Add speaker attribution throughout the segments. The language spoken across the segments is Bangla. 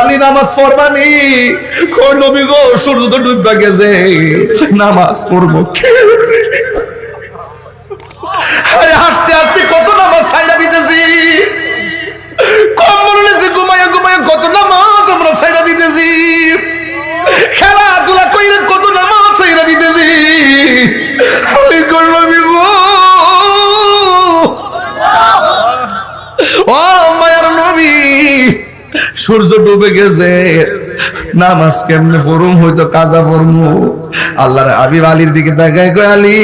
Speaker 1: আলী, নামাজ পড়বানি? নবী গো, সূর্য তো ডুববা গেছে। নামাজ পড়ব আরে, হাসতে হাসতে কত নামাজ সাইরা দিতেছি। কম নিয়েছে ঘুমাইয়া ঘুমাইয়া কত নামাজ আমরা সাইরা দিতেছি। খেলাধুলা কইরে কত নামাজ সাইরা দিতেছি। গো ও সূর্য ডুবে গেছে। নামাজ কেমনে পড়ুম? হয়তো কাজা পড়মু। আল্লাহর হাবিব আলীর দিকে তাকায় কয়, আলী,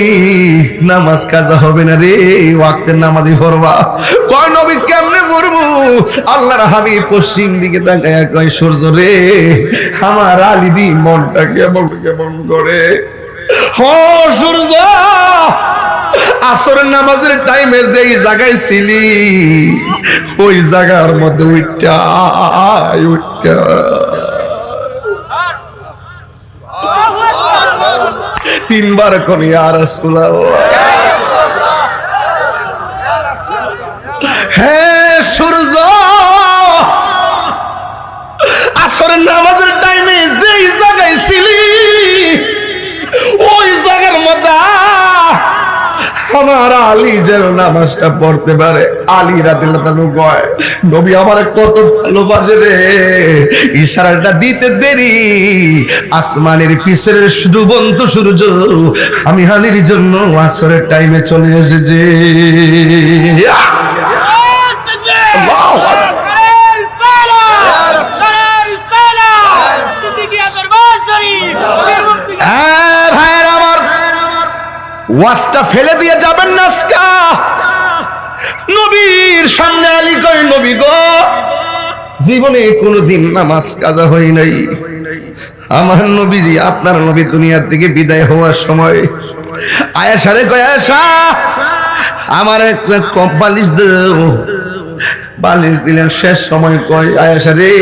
Speaker 1: নামাজ কাজা হবে না রে, ওয়াক্তের নামাজই পড়বা। কয়, নবী, কেমনে পড়মু? আল্লাহর হাবিব পশ্চিম দিকে তাকায় কয়, সূর্য রে, আমার আলী দি মনটা কেমন কেমন করে? হ, সূর্য আসরের নামাজের টাইমে যেই জায়গায় ছিলি ওই জায়গার মধ্যে উঠটা তিনবার কোন আর হ্যাঁ আমার কত রে। ইশারাটা দিতে দেরি। আসমানের ফিসের ডুবন্ত সূর্য আমি আলীর জন্য আসরের টাইমে চলে এসেছি আল্লাহু আকবার। হ্যাঁ, ভাইয়ের আমার ওয়াজটা ফেলে দিয়ে যাবেন না আজকা। নবীর সামনে আলী কই নবী গো, জীবনে কোনোদিন নামাজ কাজা হই নাই। আমার নবীজি আপনার নবী দুনিয়ার দিকে বিদায় হওয়ার সময় আয়াসারে কয় আয়াসা আমার একটা কপালিশ দাও। বালিশ দিলেন, শেষ সময় কয় আয়াসা রে,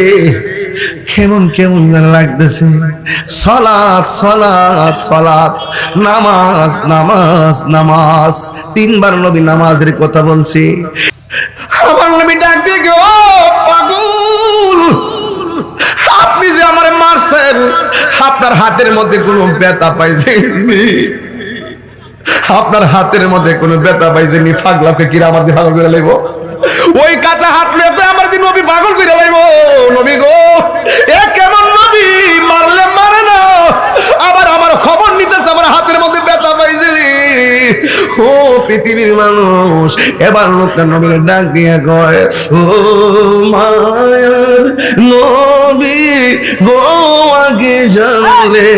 Speaker 1: কেমন কেমন যেন লাগতেছে। সলাৎ সলাৎ সলাৎ, নামাজ নামাজ নামাজ। তিনবার নবী নামাজের কথা বলছি। আমার নবী ডাক দিয়ে পাগল, আপনি যে আমার মারছেন, আপনার হাতের মধ্যে কোনো ব্যথা পাইছেননি? আপনার হাতের মধ্যে কোনো ব্যথা পাইছেননি? ফাগলাকে কিরা আমার দিয়ে পাগল করে লাইব? ওই কাটা হাত লেপে আমার দিন নবী পাগল করে লাইব। নবী গো, এ কেমন নবী? মারলে মারে না। আবার আমার খবর নিতেছে, আমার হাতের মধ্যে ব্যথা পাইছে। ও পৃথিবীর মানুষ, এবার লোকটা নবীর ডাক দিয়ে কয়, ও মায়ার নবী গো, আগে জানলে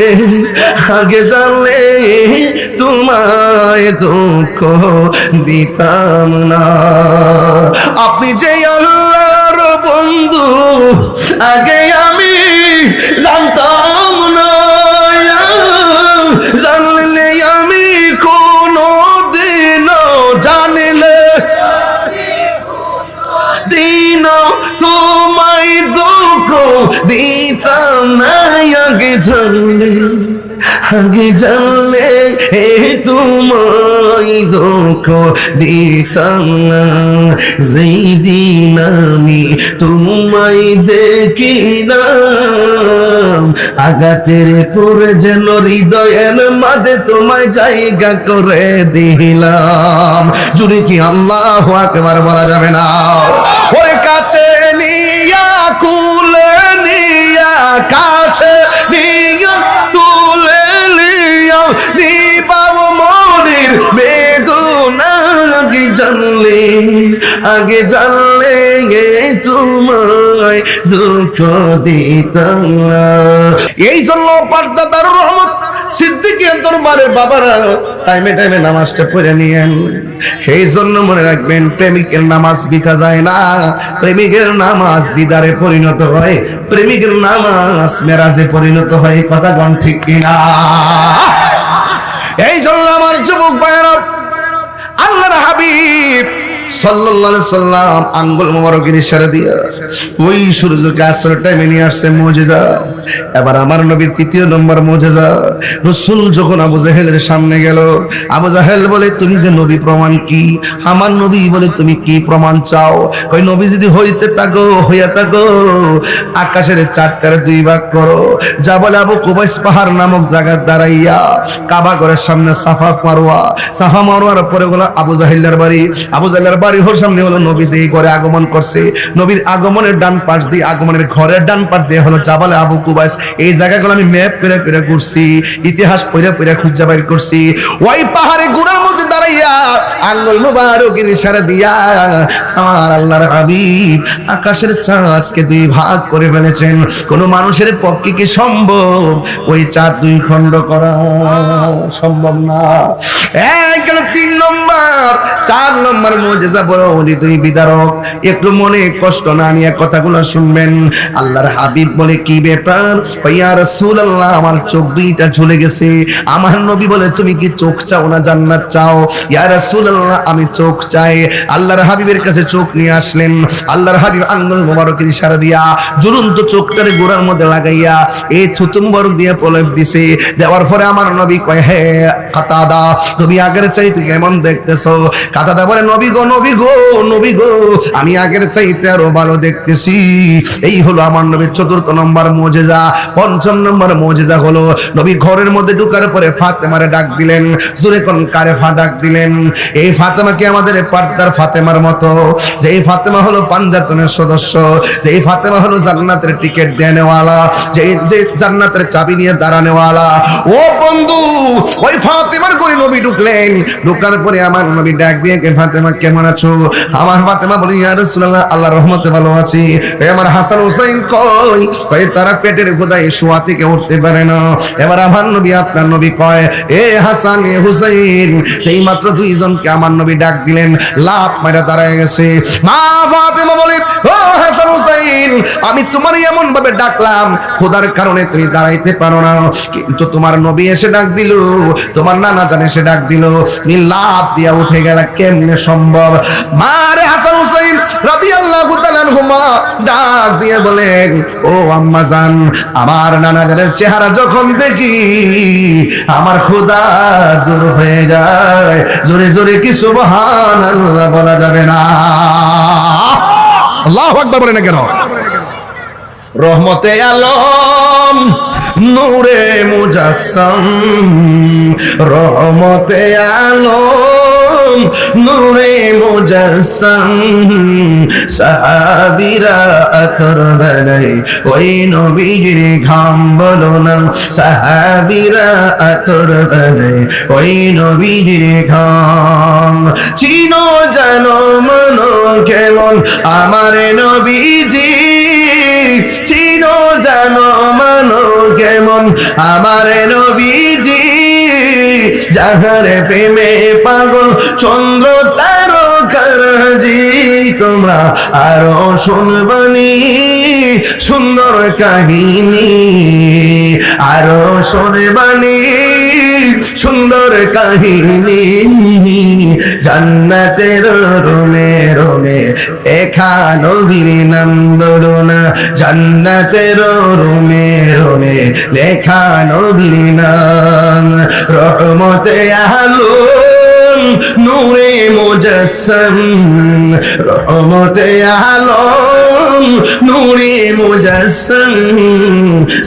Speaker 1: আগে জানলে তোমায় দুঃখ দিতাম না। আপনি যে আল্লাহর বন্ধু, আগে আমি জানতাম দিন তোমায় দুঃখ দিতাম না, আগে জানলে আগে জানলে হে তোমায় দুঃখ দিতাম না। যেই দিন আমি তোমায় দেখি না আগাতের পরে যেন হৃদয়ের মাঝে তোমায় জায়গা করে দিলাম। জুড়ে কি আল্লাহ একবার বলা যাবে না? জানলে, আগে জানলে গে তোমায় দুঃখ দিতাম এই জন্য পার্দাদার রহমত, সিদ্দিকী দরবারের বাবারা টাইমে টাইমে নামাজটা পড়ে নিয়েন। এই জন্য মনে রাখবেন, প্রেমিকের নামাজ বিতা যায় না। প্রেমিকের নামাজ দিদারে পরিণত হয়, প্রেমিকের নামাজ মেরাজে পরিণত হয়, কথা গণ ঠিক কিনা? এই জন্য আমার যুবক ভাইয়েরা হাবিব সাল্লাল্লাহু আলাইহি সাল্লাম আঙ্গুল মোবারকের ইশারা দিয়া ওই সূর্যকে আসর টাইমে নিয়ে আসছে মুজিজা। এবার আমার নবীর তৃতীয় নম্বর মোজেজা। রসুল যখন আবু জাহেলের সামনে গেল, আবু জাহেল বলে, তুমি যে নবী, প্রমাণ কি? আমার নবী বলে, তুমি কি প্রমাণ চাও? কই নবী যদি হইতে থাকো, হইয়া থাকো। আকাশের চারটার দুই ভাগ করো। যা বলে আবু কুবাইস পাহাড় নামক জায়গায় দাঁড়াইয়া কাবা ঘরের সামনে সাফা মারোয়া। সাফা মারোয়ার পরে হলো আবু জাহিল্লার বাড়ি। আবু জাহিল্লার বাড়ি ওর সামনে হলো নবী যে ঘরে আগমন করছে। নবীর আগমনের ডান পাশ দিয়ে, আগমনের ঘরের ডান পাশ দিয়ে হলো জাবালে আবু কুবাইস। এই জায়গাগুলো আমি ম্যাপ করে করে ঘুরছি, ইতিহাস পড়ে পড়ে খুঁজে বাইর করছি। ওই পাহাড়ে গুড়ার মধ্যে দাঁড়াইয়া আঙ্গুল মুবারকের ইশারা দিয়া আমার আল্লাহর হাবিব আকাশের চাঁদকে দুই ভাগ করে ফেলেছেন। কোন মানুষের পক্ষে কি সম্ভব? ওই চাঁদ দুই খণ্ড করা সম্ভব না। এক গেল তিন নম্বর, চার নম্বর মজেজা বড় উনি দুই বিদারক। একটু মনে কষ্ট না নিয়ে কথাগুলো শুনবেন। আল্লাহর হাবিব বলে, কি ব্যাপার? ইয়া রাসূলুল্লাহ, আমার চোখ দুইটা ঝুলে গেছে। আমার নবী বলে, তুমি কি চোখ চাও না জান্নাত চাও? ইয়া রাসূলুল্লাহ, আমি চোখ চাই। আল্লাহর হাবিবের কাছে চোখ নিয়ে আসলেন। আল্লাহর হাবিব আঙ্গুল মোবারকের ইশারা দিয়া ঝুলন্ত চোখটারে গোড়ার মধ্যে লাগাইয়া এই থুতুম বরক দিয়ে প্রলেপ দিছে। দেওয়ার পরে আমার নবী কয়, হে কাতাদা, তুমি আগের চাইতে কেমন দেখতেছো? কাতাদা বলে, নবী গো নবী গো নবী গো, আমি আগের চাইতে আরও ভালো দেখতেছি। এই হলো আমার নবীর চতুর্থ নম্বর মোজেজা। পঞ্চম নম্বর মোজেজা হলো নবী ঘরের মধ্যে ঢুকার পরে ফাতেমারে ডাক দিলেন। জোরে কোন কারে ফা ডাক দিলেন। এই ফাতেমাকে আমাদের পার্দার ফাতেমার মতো? যে এই ফাতেমা হলো পাঞ্জাতনের সদস্য। যে এই ফাতেমা হলো জান্নাতের টিকিট দেনেওয়ালা যে যে জান্নাতের চাবি নিয়ে দাঁড়ানেওয়ালা। ও বন্ধু, ওই ফাতেমার করে নবী ঢুকলেন। ঢুকার পরে আমার নবী ডাক দিয়ে কে, ফাতেমা, কেমন আছো? আমার ফাতেমা বলি, ইয়া রাসূলুল্লাহ আল্লাহ রহমতে ভালো আছি। এই আমার হাসান হুসাইন কই? কই, তারা পেটের খোদায় শোয়া থেকে উঠতে পারে না। এবার আমার নবী, আপনার নবী কয়, এ হাসান, এ হুসাইন সেই মাত্র দুইজনকে আমার নবী ডাক দিলেন লাভ মারা দাঁড়ায় গেছে। মা ফাতেমা বলে, ও হাসান হুসাইন, আমি তোমার এমন ভাবে ডাকলাম খোদার কারণে তুমি দাঁড়াইতে পারো না। কিন্তু তোমার নবী এসে ডাক দিল, তোমার নানা জানে সে ডাক দিল, তুমি লাভ দিয়া উঠে গেল কেমনে সম্ভব? মারে হাসান হুসাইন, রাদিয়াল্লাহু তাআলা আনহুমা ডাক দিয়ে বলেন, ও আম্মা জান, আমার চেহারা যখন দেখি, আমার দূর হয়ে যায়। জোরে জোরে কি সুবহানাল্লাহ বলা যাবে না? আল্লাহু বলে না কেন? রহমতে আলম, নূরে মুজাসসাম রহমতে আলম। নূরে মুজাসসাম। সাহাবীরা আতর বানাই ওই নবীজির ঘাম বলো না। সাহাবীরা আতর বানাই ওই নবীজির ঘাম। চিনো জানো মনো কেমন আমার নবীজি। চিনো জানো মানো কেমন আমার নবীজি। যাহারে প্রেমে পাগল চন্দ্র তারকারাজি তোমরা আরও শুনবানি সুন্দর কাহিনী আরও শুনবানি। সুন্দর কাহিনী। জান্নাতের রোমে রোমে এখা নবীর নাম না জান্নাতের রোমে রোমে লেখা নবীর নাম। রহমতে আলম নূরে মুজাসসাম রহমতে আলম নূরে মুজাসসাম।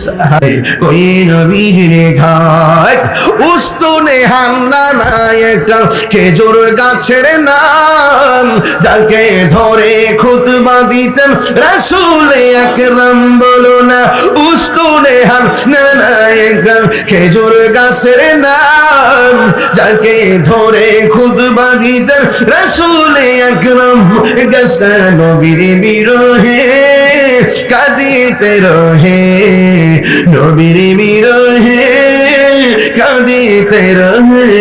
Speaker 1: সাহাই ওই নবীর ঘাট উস্তুনে হান্না নাই একটা খেজুর গাছের নাম, যাকে ধরে খুতবা দিতেন রাসূল আকরাম। বলো না উস্তুনে হান্না একটা খেজুর গাছের নাম, যাকে ধরে খুতবা দিতেন রাসূল আকরাম। গাছটা নবীর বিরহে কাঁদিতে রহে, নবীর বিরহে কাঁদিতে রহে।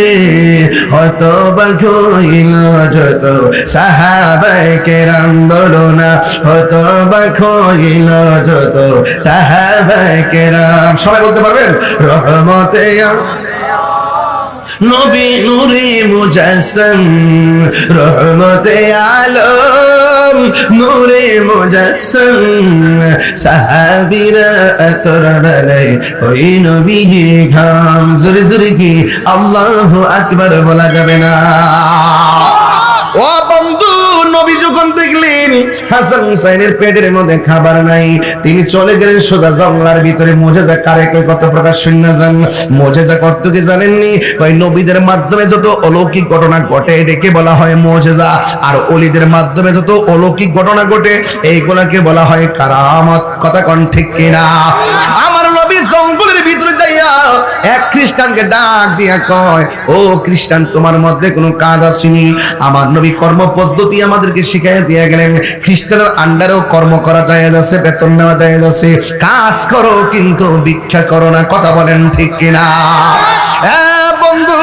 Speaker 1: হত বাখইল যত সাহাবাই কেরাম, বলো না হত বাখইল যত সাহাবাই কেরাম। সবাই বলতে পারবেন? রহমতে নবী নূরে মুজাসসাম রহমতে আলম নূরে মুজাসসাম। সাহাবিরা তোরা বেলায় ওই নবীজি ঘাম। জোরে জোরে কি আল্লাহ আকবার বলা যাবে না। হাসান হুসাইনের পেটের মধ্যে খাবার নাই। তিনি চলে গেলেন সোজা জঙ্গলার ভিতরে। মোজেজা কারে কই কত প্রকার শূন্য যান মোজেজা করতে কি জানেননি? ওই নবীদের মাধ্যমে যত অলৌকিক ঘটনা ঘটে, এটাকে বলা হয় মোজেজা। আর অলিদের মাধ্যমে যত অলৌকিক ঘটনা ঘটে, এইগুলাকে বলা হয় কারামত। কথা কোন ঠিক কিনা? আমার নবী যাইয়া এক খ্রিস্টানকে ডাক দিয়া কয়, ও খ্রিস্টান, তোমার মধ্যে কোনো কাজ আসেনি। আমার নবী কর্ম পদ্ধতি আমাদেরকে শিখাইয়া গেলেন। খ্রিস্টানের আন্ডারেও কর্ম করা যায় বেতন নেওয়া যায় কাজ করো, কিন্তু ভিক্ষা করো না। কথা বলেন ঠিক কিনা? বন্ধু,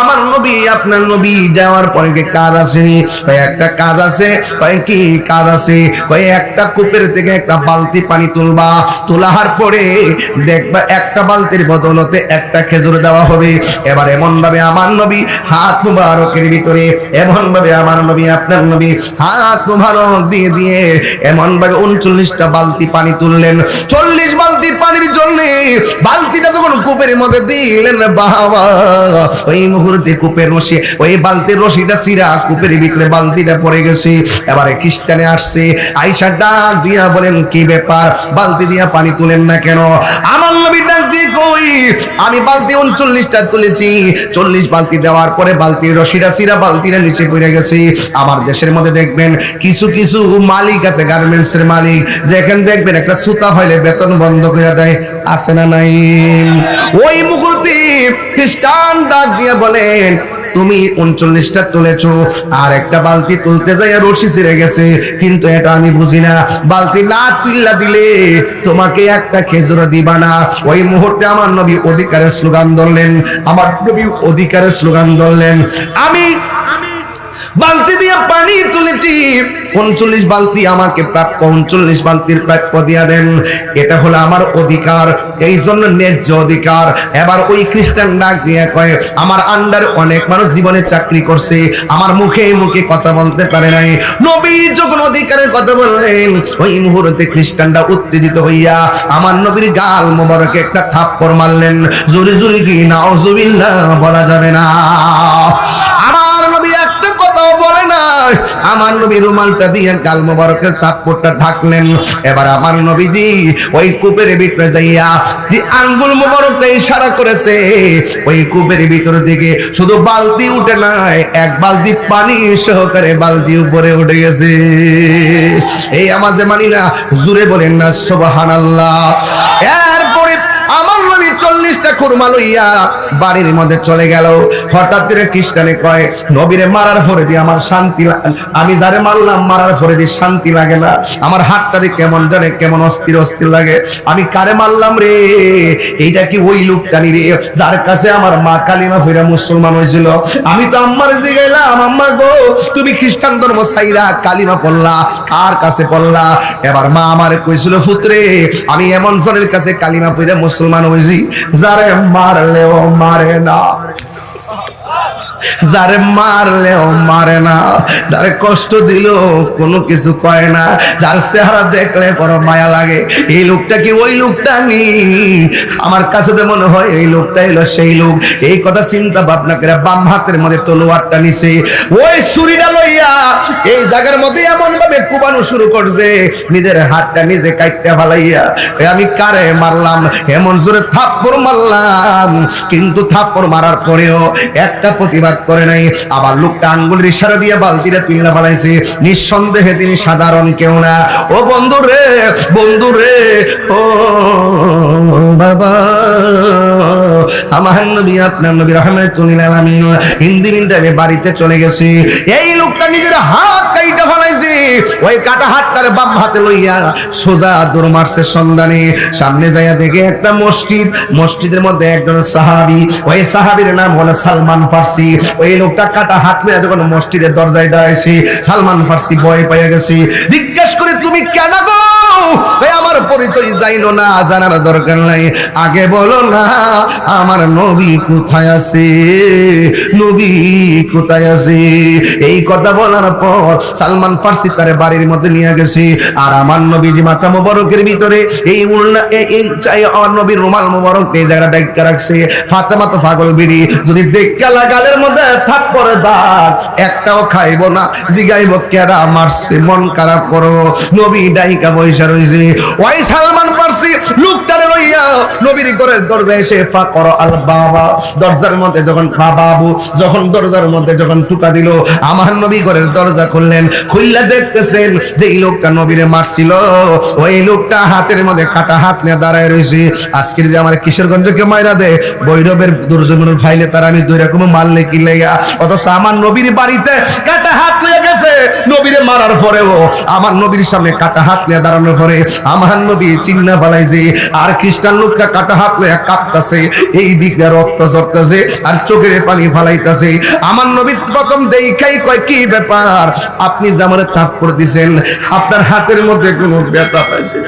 Speaker 1: আমার নবী, আপনার নবী যাওয়ার পরে কাজ আসেনি? একটা কাজ আছে। কি কাজ আছে? একটা কূপের থেকে একটা বালতি পানি তুলবা। তোলার পরে দেখবা একটা বালতির বদলতে একটা খেজুর দেওয়া হবে। এবার এমন ভাবে আমার নবী হাত মুবারকের ভিতরে এমন ভাবে আমার নবী আপনার নবী হাত মুবারক দিয়ে দিয়ে এমন ভাবে উনচল্লিশটা বালতি পানি তুললেন। চল্লিশ বালতি পানির জন্য বালতিটা যখন কূপের মধ্যে দিলেন, বাবা, ওই মুহূর্তে কূপের রশি, ওই বালতির রশিটা সিরা কূপের ভিতরে বালতিটা পড়ে গেছে। এবারে খ্রিস্টানে আসছে আইসা ডাক দিয়া বলেন, কি ব্যাপার? বালতি দিয়া পানি তুলেন না কেন? আমার নবী ডাক দিয়ে কই আমি বালতি উনচল্লিশটা তুলেছি। চল্লিশ বালতি দেওয়ার পরে বালতি রশিরা সিরা, বালতিরা নিচে পড়ে গেছে। আমার দেশের মধ্যে দেখবেন, কিছু কিছু মালিক আছে গার্মেন্টস এর মালিক, যেখানে দেখবেন একটা সুতা হইলে বেতন বন্ধ করে দেয়। আছে না নাই? ওই মুহূর্তে খ্রিস্টান ডাক দিয়ে বলেন তুমি উনচল্লিশটা তুলেছ, আর একটা বালতি তুলতে যাই রশি ছিঁড়ে গেছে, কিন্তু এটা আমি বুঝি না। বালতি না তুললা দিলে তোমাকে একটা খেজুর দিবা না ওই মুহূর্তে আমার নবী অধিকারের স্লোগান ধরলেন, আমার নবী অধিকারের স্লোগান ধরলেন। আমি বালতি দিয়ে পানি তুলেছি। উনচল্লিশ বালতি আমাকে প্রাপ্য, উনচল্লিশ বালতির প্রাপ্য দিয়া দেন। এটা হলো আমার অধিকার এই জন্য ন্যায্য অধিকার। এবার ওই খ্রিস্টান ডাক দিয়ে কয়, আমার আন্ডার অনেক মানুষ জীবনে চাকরি করছে, আমার মুখে মুখে কথা বলতে পারে নাই। নবী যখন অধিকারের কথা বললেন, ওই মুহূর্তে খ্রিস্টানটা উত্তেজিত হইয়া আমার নবীর গাল মোবারকে একটা থাপ্পড় মারলেন। জোরে জোরে কি নাউজুবিল্লাহ বলা যাবে না আমার নবী একটা কথাও বলে না আমার নবী রুমালটা দিয়ে গাল মোবারকের তাপ্পরটা ঢাকলেন। এবার আমার নবীজি ওই কূপের ভিতরে যাইয়া যে আঙ্গুল মোবারকটা ইশারা করেছে, ওই কূপের ভিতর দিকে শুধু বালতি উঠে নাই, এক বালতি পানি সহকারে বালতি উপরে উঠে গেছে। এই আমাজে মানি না জুড়ে বলেন না আমার নবী চল্লিশটা খুরমা লইয়া বাড়ির মধ্যে চলে গেল। হঠাৎ করে খ্রিস্টানে কয়, নবীরে মারার পরে দিয়ে আমার শান্তি আমি যারে মারলাম, মারার পরে দিয়ে শান্তি লাগে না। আমার হাতটা দিয়ে কেমন জানে, কেমন অস্থির অস্থির লাগে। আমি কারে মারলাম রে? এইটা কি ওই লোকটানি রে? যার কাছে আমার মা কালিমা ফিরা মুসলমান হয়েছিল। আমি তো আম্মার জিগাইলাম, আম্মা গো, তুমি খ্রিস্টান ধর্ম সাইরা কালিমা পড়লা, কার কাছে পড়লা? এবার মা আমার কইছিল পুত্রে আমি এমন জনের কাছে কালিমা পড়ে মুসলমান হয়েছি যারে মারলেও মারে না যারে মারলেও মারে না, যারে কষ্ট দিল কোনো কিছু কয় না, যার চেহারা দেখলে বড় মায়া লাগে, এই লোকটা কি ওই লোকটা নি? আমার কাছে তো মনে হয় এই লোকটা এলো সেই লোক। এই কথা চিন্তা ভাবনা করে বাম হাতের মধ্যে তলোয়ারটা নিছে। ওই ছুরিটা লইয়া এই জায়গার মধ্যে এমন ভাবে কুবানো শুরু করছে, নিজের হাতটা নিজে কাইটটা ফালাইয়া আমি কারে মারলাম? এমন জোরে থাপ্পড় মারলাম। কিন্তু থাপ্পড় মারার পরেও একটা প্রতিবাদ করে নাই। আবার লোকটা আঙ্গুলের ইশারা দিয়ে বালতিটা তুলনা ফালাইছে নিঃসন্দেহে তিনি সাধারণ কেউ না। ও বন্ধু রে বন্ধু রে, ও বাবা, আমার নবী, আপনার নবী রহমাতুল্লিল আলামিন হিন্দি মিনটা আমি বাড়িতে চলে গেছি। এই লোকটা নিজের হাত কাইটা ফলাইছে। ওই কাটা হাতটারে বাম হাতে লইয়া সোজা দৌড় মারছে সন্ধানে। সামনে যাইয়া দেখে একটা মসজিদ। মসজিদের মধ্যে একজন সাহাবি। ওই সাহাবীর নাম হলো সালমান ফার্সি। ওই লোকটা কাটা হাত লইয়া যখন মসজিদের দরজায় দাঁড়াইছি, সালমান ফার্সি ভয় পাইয়া গেছি। জিজ্ঞেস করে, তুমি কেন গো? আমার পরিচয় যাইনো না, জানার দরকার নাই। আগে বলো না, আমার নবী কোথায় আছে? নবী কোথায় আছে? এই কথা বলার পর সালমান ফার্সি তার বাড়ির মধ্যে নিয়ে গেছে। আর আমার নবীজি মাথা মোবারকের ভিতরে এই উল্লা এই- আমার নবীর রুমাল মোবারক এই জায়গাটা ডাক্কা রাখছে। ফাতেমা তো পাগল বিড়ি, যদি দেখা লাগালের মধ্যে থাক থাপ্পড়ে দাগ, একটাও খাইব না, জিগাইব কেডা, মারছে, মন খারাপ করো। নবী ডাইকা পয়সা রইছে ওই সালমান পারছি লোকটারে লইয়া নবীর ঘরের দরজায় এসে ফা করো আল বাবা। দরজার মধ্যে যখন বাবু, যখন দরজার মধ্যে যখন টুকা দিল, আমার নবী ঘরের দরজা খুললেন, খুললে দেখতেছেন যে এই লোকটা নবীরে মারছিল। ওই লোকটা হাতের মধ্যে কাটা হাত নিয়ে দাঁড়ায় রয়েছে আজকের যে আমার কিশোরগঞ্জকে মাইরা দেয় বৈরবের ফাইলে তার আমি দুই রকম মারলে কি লেগা অথচ আমার নবীর বাড়িতে কাটা হাত লেগে গেছে, নবীরে মারার পরেও। আমার নবীর সামনে কাটা হাত নিয়ে দাঁড়ানোর পরে আমার নবী চিন্না পালাইছে আর খ্রিস্টান লোকটা কাটা হাত লয়া কাঁপতাছে, এই দিকে রক্ত ঝরতেছে আর চোখের পানি ফালাইতাছে। আমার নবী প্রথম দেখাই কয়, কি ব্যাপার? আপনি যে আমার তাপ করে দিছেন, আপনার হাতের মধ্যে কোনো ব্যথা পাইছে